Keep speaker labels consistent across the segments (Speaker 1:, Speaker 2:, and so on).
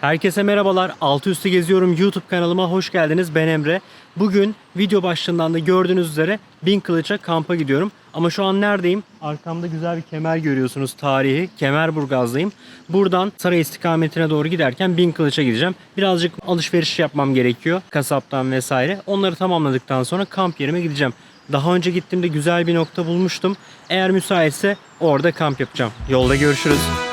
Speaker 1: Herkese merhabalar. Altı üstü geziyorum YouTube kanalıma hoş geldiniz. Ben Emre. Bugün video başlığından da gördüğünüz üzere Bin Kılıç'a kampa gidiyorum. Ama şu an neredeyim? Arkamda güzel bir kemer görüyorsunuz tarihi. Kemerburgaz'dayım. Buradan saray istikametine doğru giderken Bin Kılıç'a gideceğim. Birazcık alışveriş yapmam gerekiyor. Kasaptan vesaire. Onları tamamladıktan sonra kamp yerime gideceğim. Daha önce gittiğimde güzel bir nokta bulmuştum. Eğer müsaitse orada kamp yapacağım. Yolda görüşürüz.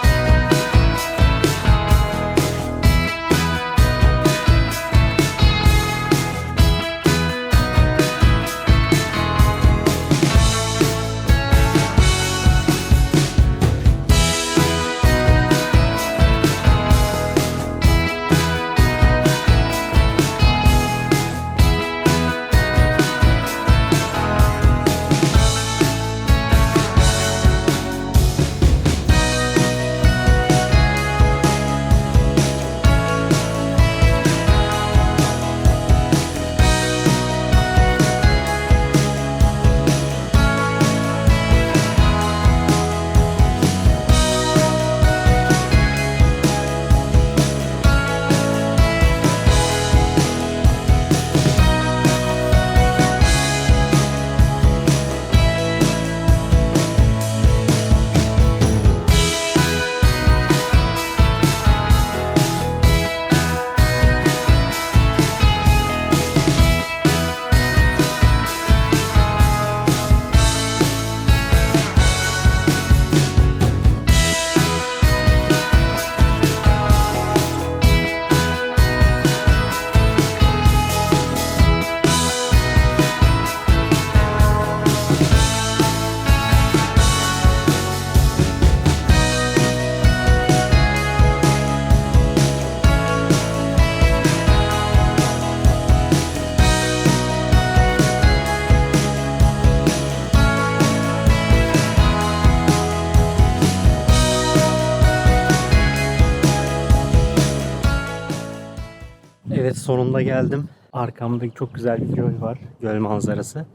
Speaker 1: Sonunda geldim. Arkamda çok güzel bir göl var. Göl manzarası.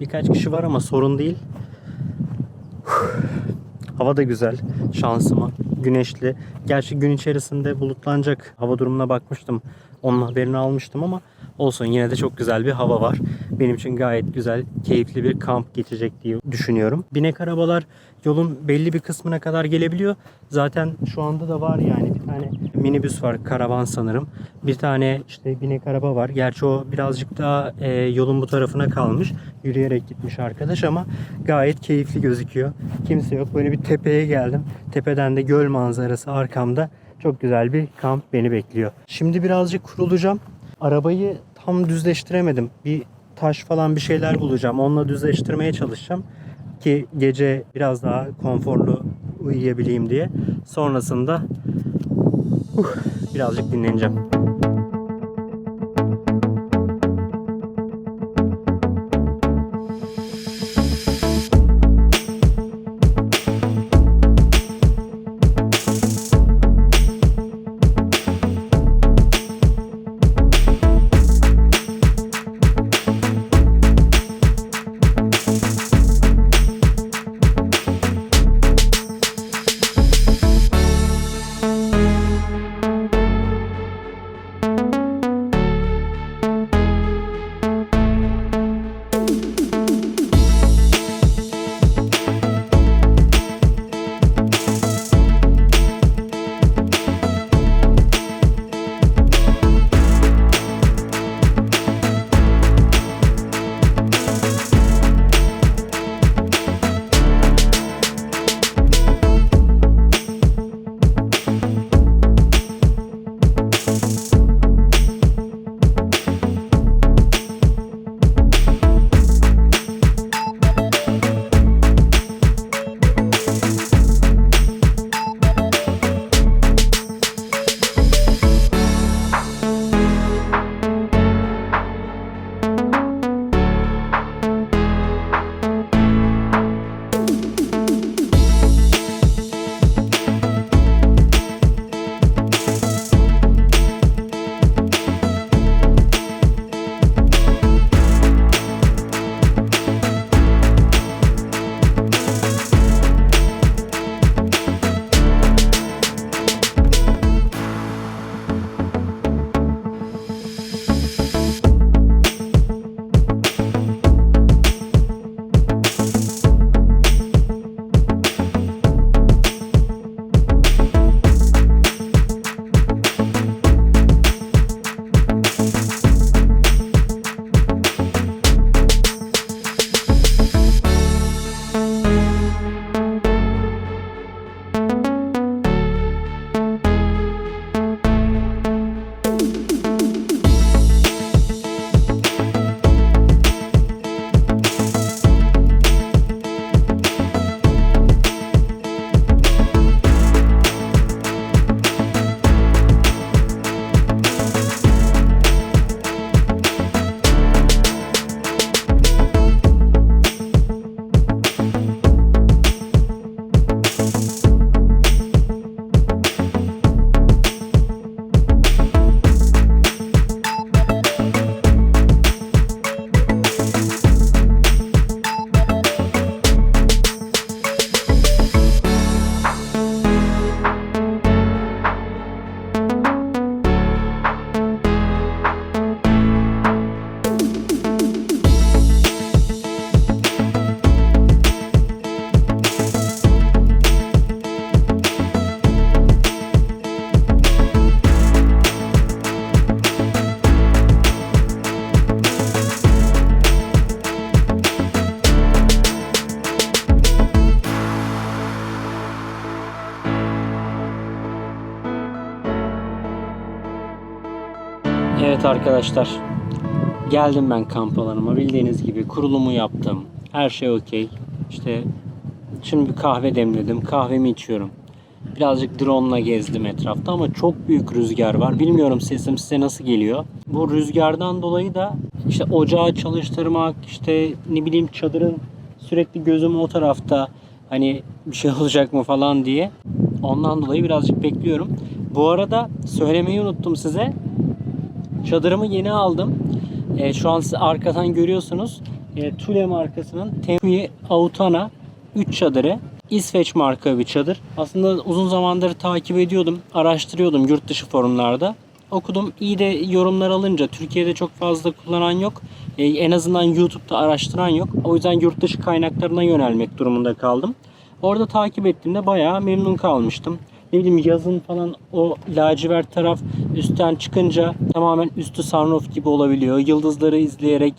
Speaker 1: Birkaç kişi var ama sorun değil. Hava da güzel şansıma. Güneşli. Gerçi gün içerisinde bulutlanacak hava durumuna bakmıştım. Onun haberini almıştım ama olsun yine de çok güzel bir hava var. Benim için gayet güzel, keyifli bir kamp geçecek diye düşünüyorum. Binek arabalar yolun belli bir kısmına kadar gelebiliyor. Zaten şu anda da var yani bir tane minibüs var, karavan sanırım. Bir tane işte binek araba var. Gerçi o birazcık daha e, yolun bu tarafına kalmış. Yürüyerek gitmiş arkadaş ama gayet keyifli gözüküyor. Kimse yok. Böyle bir tepeye geldim. Tepeden de göl manzarası arkamda. Çok güzel bir kamp beni bekliyor. Şimdi birazcık kurulacağım. Arabayı tam düzleştiremedim. Bir taş falan bir şeyler bulacağım. Onunla düzleştirmeye çalışacağım ki gece biraz daha konforlu uyuyabileyim diye. Sonrasında uh, birazcık dinleneceğim. Arkadaşlar. Geldim ben kamp alanıma. Bildiğiniz gibi kurulumu yaptım. Her şey okey. İşte şimdi bir kahve demledim. Kahvemi içiyorum. Birazcık drone ile gezdim etrafta ama çok büyük rüzgar var. Bilmiyorum sesim size nasıl geliyor. Bu rüzgardan dolayı da işte ocağı çalıştırmak, işte ne bileyim çadırın sürekli gözüm o tarafta. Hani bir şey olacak mı falan diye. Ondan dolayı birazcık bekliyorum. Bu arada söylemeyi unuttum size. Çadırımı yeni aldım. E, şu an siz arkadan görüyorsunuz. E, Thule markasının Tempui Autana 3 çadırı. İsveç marka bir çadır. Aslında uzun zamandır takip ediyordum. Araştırıyordum yurt dışı forumlarda. Okudum. İyi de yorumlar alınca Türkiye'de çok fazla kullanan yok. E, en azından YouTube'da araştıran yok. O yüzden yurt dışı kaynaklarına yönelmek durumunda kaldım. Orada takip ettiğimde bayağı memnun kalmıştım ne bileyim yazın falan o lacivert taraf üstten çıkınca tamamen üstü sunroof gibi olabiliyor. Yıldızları izleyerek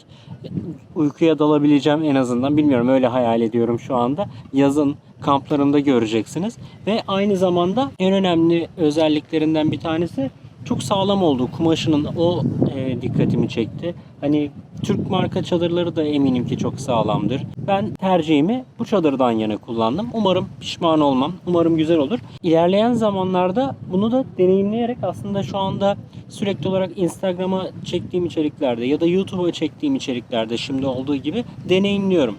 Speaker 1: uykuya dalabileceğim en azından. Bilmiyorum öyle hayal ediyorum şu anda. Yazın kamplarında göreceksiniz. Ve aynı zamanda en önemli özelliklerinden bir tanesi çok sağlam oldu. Kumaşının o e, dikkatimi çekti. Hani Türk marka çadırları da eminim ki çok sağlamdır. Ben tercihimi bu çadırdan yana kullandım. Umarım pişman olmam. Umarım güzel olur. İlerleyen zamanlarda bunu da deneyimleyerek aslında şu anda sürekli olarak Instagram'a çektiğim içeriklerde ya da YouTube'a çektiğim içeriklerde şimdi olduğu gibi deneyimliyorum.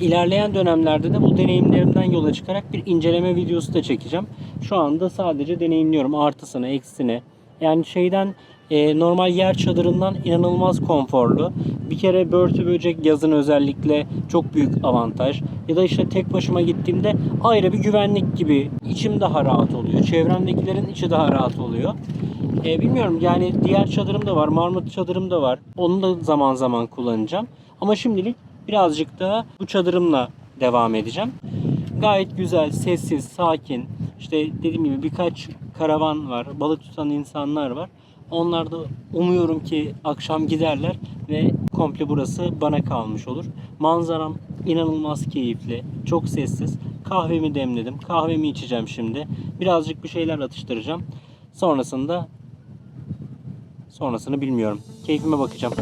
Speaker 1: İlerleyen dönemlerde de bu deneyimlerimden yola çıkarak bir inceleme videosu da çekeceğim. Şu anda sadece deneyimliyorum artısını, eksisini. Yani şeyden e, normal yer çadırından inanılmaz konforlu. Bir kere börtü böcek yazın özellikle çok büyük avantaj. Ya da işte tek başıma gittiğimde ayrı bir güvenlik gibi içim daha rahat oluyor. Çevremdekilerin içi daha rahat oluyor. E, bilmiyorum yani diğer çadırım da var. Marmut çadırım da var. Onu da zaman zaman kullanacağım. Ama şimdilik birazcık daha bu çadırımla devam edeceğim. Gayet güzel, sessiz, sakin. İşte dediğim gibi birkaç karavan var, balık tutan insanlar var. Onlar da umuyorum ki akşam giderler ve komple burası bana kalmış olur. Manzaram inanılmaz keyifli, çok sessiz. Kahvemi demledim. Kahvemi içeceğim şimdi. Birazcık bir şeyler atıştıracağım. Sonrasında sonrasını bilmiyorum. Keyfime bakacağım.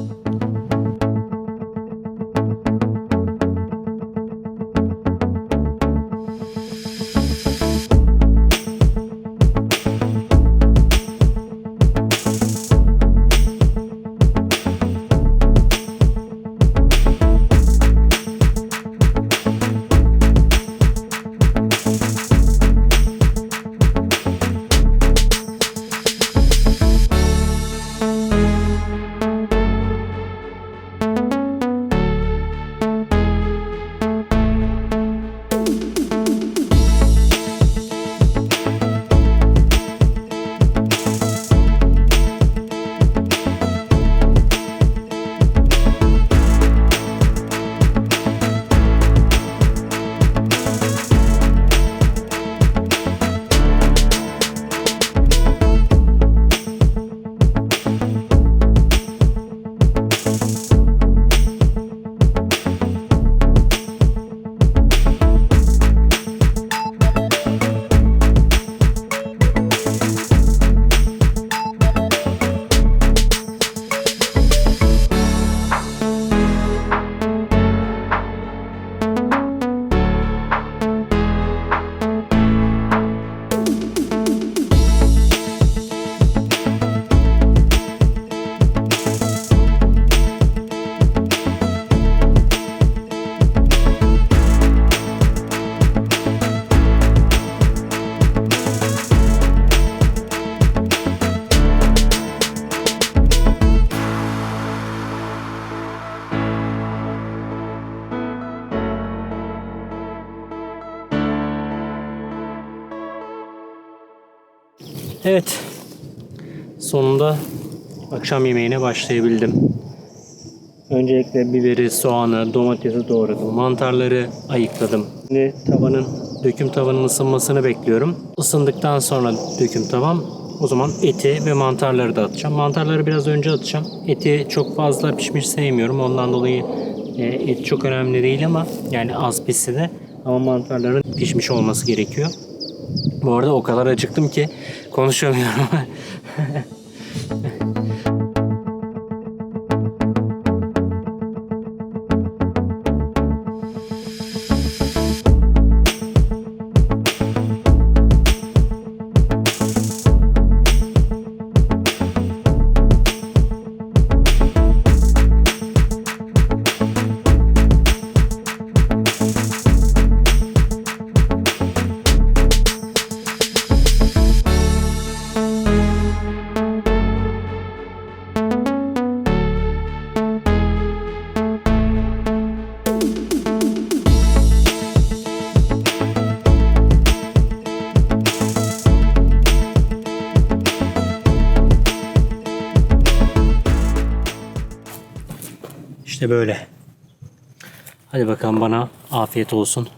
Speaker 1: Evet, sonunda akşam yemeğine başlayabildim. Öncelikle biberi, soğanı, domatesi doğradım. Mantarları ayıkladım. Şimdi tavanın, döküm tavanın ısınmasını bekliyorum. Isındıktan sonra döküm tavam o zaman eti ve mantarları da atacağım. Mantarları biraz önce atacağım. Eti çok fazla pişmiş sevmiyorum. Ondan dolayı e, et çok önemli değil ama yani az pişse de ama mantarların pişmiş olması gerekiyor. Bu arada o kadar acıktım ki konuşamıyorum. İşte böyle. Hadi bakalım bana afiyet olsun.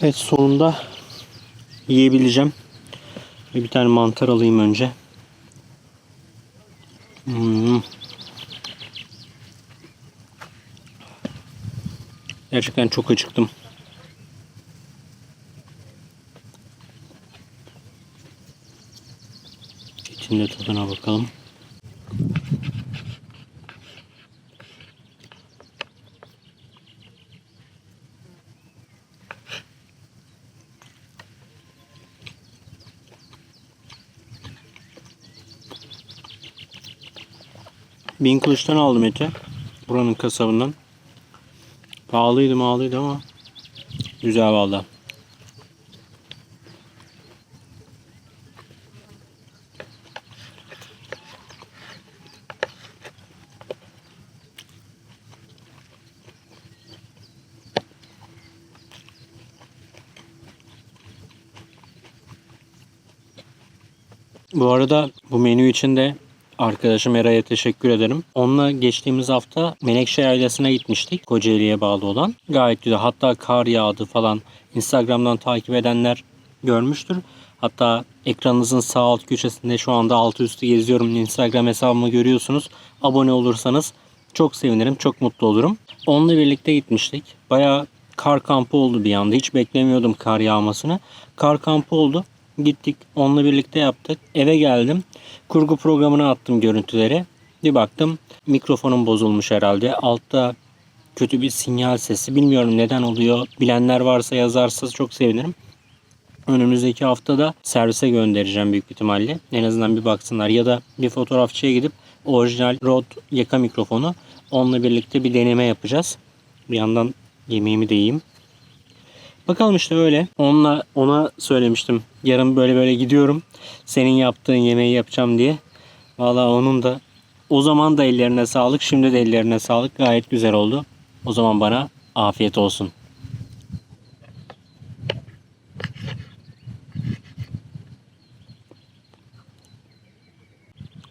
Speaker 1: Evet sonunda yiyebileceğim. Bir tane mantar alayım önce. Hmm. Gerçekten çok acıktım. Etin de tadına bakalım. Bin kılıçtan aldım eti. Buranın kasabından. Pahalıydı mağalıydı ama güzel valla. Bu arada bu menü için de arkadaşım Eray'a teşekkür ederim. Onunla geçtiğimiz hafta Menekşe Yaylası'na gitmiştik. Kocaeli'ye bağlı olan. Gayet güzel. Hatta kar yağdı falan. Instagram'dan takip edenler görmüştür. Hatta ekranınızın sağ alt köşesinde şu anda altı üstü geziyorum. Instagram hesabımı görüyorsunuz. Abone olursanız çok sevinirim. Çok mutlu olurum. Onunla birlikte gitmiştik. Bayağı kar kampı oldu bir anda. Hiç beklemiyordum kar yağmasını. Kar kampı oldu. Gittik onunla birlikte yaptık. Eve geldim. Kurgu programına attım görüntüleri. Bir baktım mikrofonum bozulmuş herhalde. Altta kötü bir sinyal sesi. Bilmiyorum neden oluyor. Bilenler varsa yazarsanız çok sevinirim. Önümüzdeki haftada servise göndereceğim büyük ihtimalle. En azından bir baksınlar. Ya da bir fotoğrafçıya gidip orijinal Rode yaka mikrofonu onunla birlikte bir deneme yapacağız. Bir yandan yemeğimi de yiyeyim. Bakalım işte öyle. Onunla ona söylemiştim. Yarın böyle böyle gidiyorum. Senin yaptığın yemeği yapacağım diye. Valla onun da o zaman da ellerine sağlık. Şimdi de ellerine sağlık. Gayet güzel oldu. O zaman bana afiyet olsun.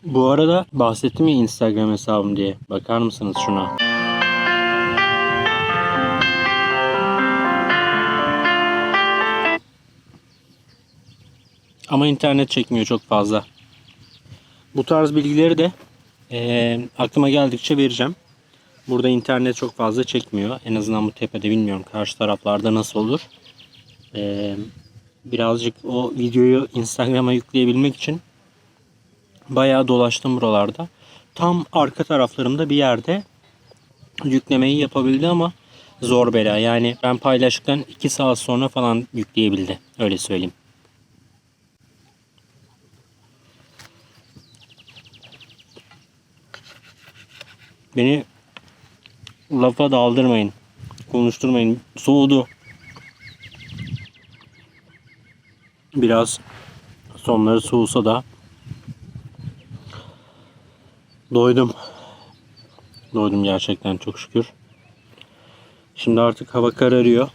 Speaker 1: Bu arada bahsettim ya Instagram hesabım diye. Bakar mısınız şuna? Ama internet çekmiyor çok fazla. Bu tarz bilgileri de eee, aklıma geldikçe vereceğim. Burada internet çok fazla çekmiyor. En azından bu tepede bilmiyorum karşı taraflarda nasıl olur. Eee, birazcık o videoyu Instagram'a yükleyebilmek için bayağı dolaştım buralarda. Tam arka taraflarımda bir yerde yüklemeyi yapabildi ama zor bela. Yani ben paylaştıktan 2 saat sonra falan yükleyebildi. Öyle söyleyeyim. Beni lafa daldırmayın. Konuşturmayın. Soğudu. Biraz sonları soğusa da doydum. Doydum gerçekten çok şükür. Şimdi artık hava kararıyor.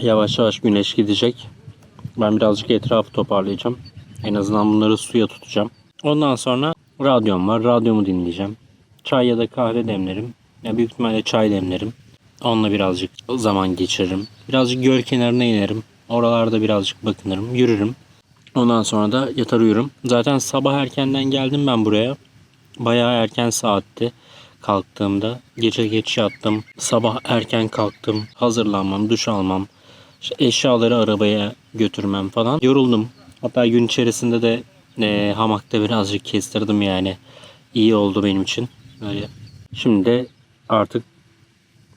Speaker 1: Yavaş yavaş güneş gidecek. Ben birazcık etrafı toparlayacağım. En azından bunları suya tutacağım. Ondan sonra radyom var. Radyomu dinleyeceğim. Çay ya da kahve demlerim. Ya büyük ihtimalle çay demlerim. Onunla birazcık zaman geçiririm. Birazcık göl kenarına inerim. Oralarda birazcık bakınırım. Yürürüm. Ondan sonra da yatar uyurum. Zaten sabah erkenden geldim ben buraya. Bayağı erken saatti kalktığımda. Gece geç yattım. Sabah erken kalktım. Hazırlanmam, duş almam. işte eşyaları arabaya götürmem falan. Yoruldum. Hatta gün içerisinde de e, hamakta birazcık kestirdim yani. İyi oldu benim için. Böyle. Şimdi de artık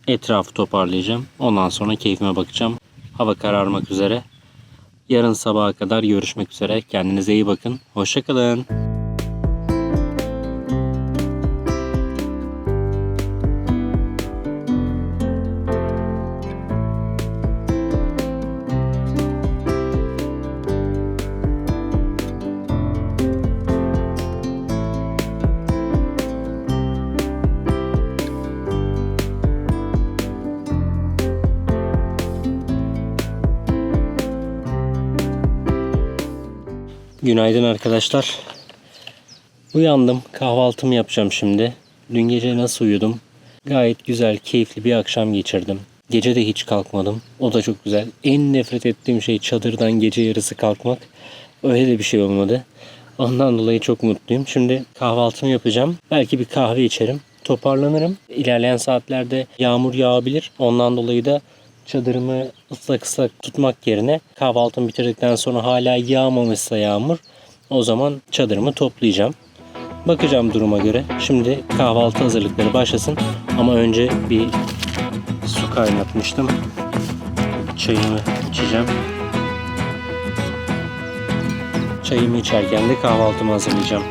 Speaker 1: etrafı toparlayacağım. Ondan sonra keyfime bakacağım. Hava kararmak üzere. Yarın sabaha kadar görüşmek üzere. Kendinize iyi bakın. Hoşçakalın. Günaydın arkadaşlar. Uyandım. Kahvaltımı yapacağım şimdi. Dün gece nasıl uyudum? Gayet güzel, keyifli bir akşam geçirdim. Gece de hiç kalkmadım. O da çok güzel. En nefret ettiğim şey çadırdan gece yarısı kalkmak. Öyle de bir şey olmadı. Ondan dolayı çok mutluyum. Şimdi kahvaltımı yapacağım. Belki bir kahve içerim. Toparlanırım. İlerleyen saatlerde yağmur yağabilir. Ondan dolayı da çadırımı ıslak ıslak tutmak yerine kahvaltımı bitirdikten sonra hala yağmamışsa yağmur o zaman çadırımı toplayacağım. Bakacağım duruma göre. Şimdi kahvaltı hazırlıkları başlasın. Ama önce bir su kaynatmıştım. Çayımı içeceğim. Çayımı içerken de kahvaltımı hazırlayacağım.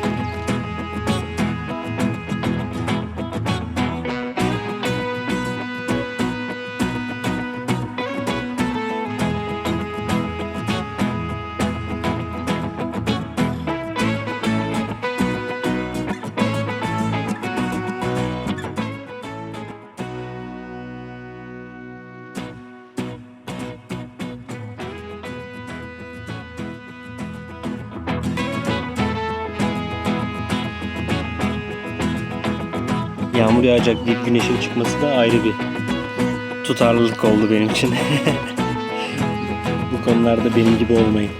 Speaker 1: Yağmur yağacak deyip güneşin çıkması da ayrı bir tutarlılık oldu benim için. Bu konularda benim gibi olmayın.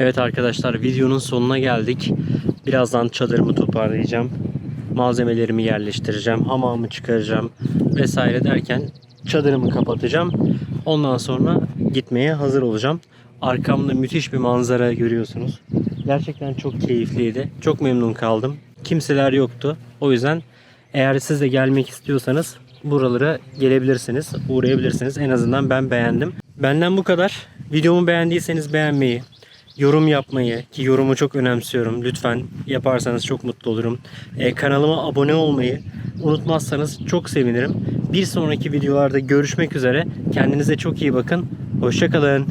Speaker 1: Evet arkadaşlar videonun sonuna geldik. Birazdan çadırımı toparlayacağım. Malzemelerimi yerleştireceğim. Hamamı çıkaracağım vesaire derken çadırımı kapatacağım. Ondan sonra gitmeye hazır olacağım. Arkamda müthiş bir manzara görüyorsunuz. Gerçekten çok keyifliydi. Çok memnun kaldım. Kimseler yoktu. O yüzden eğer siz de gelmek istiyorsanız buralara gelebilirsiniz, uğrayabilirsiniz. En azından ben beğendim. Benden bu kadar. Videomu beğendiyseniz beğenmeyi, yorum yapmayı ki yorumu çok önemsiyorum. Lütfen yaparsanız çok mutlu olurum. Ee, kanalıma abone olmayı unutmazsanız çok sevinirim. Bir sonraki videolarda görüşmek üzere. Kendinize çok iyi bakın. Hoşçakalın.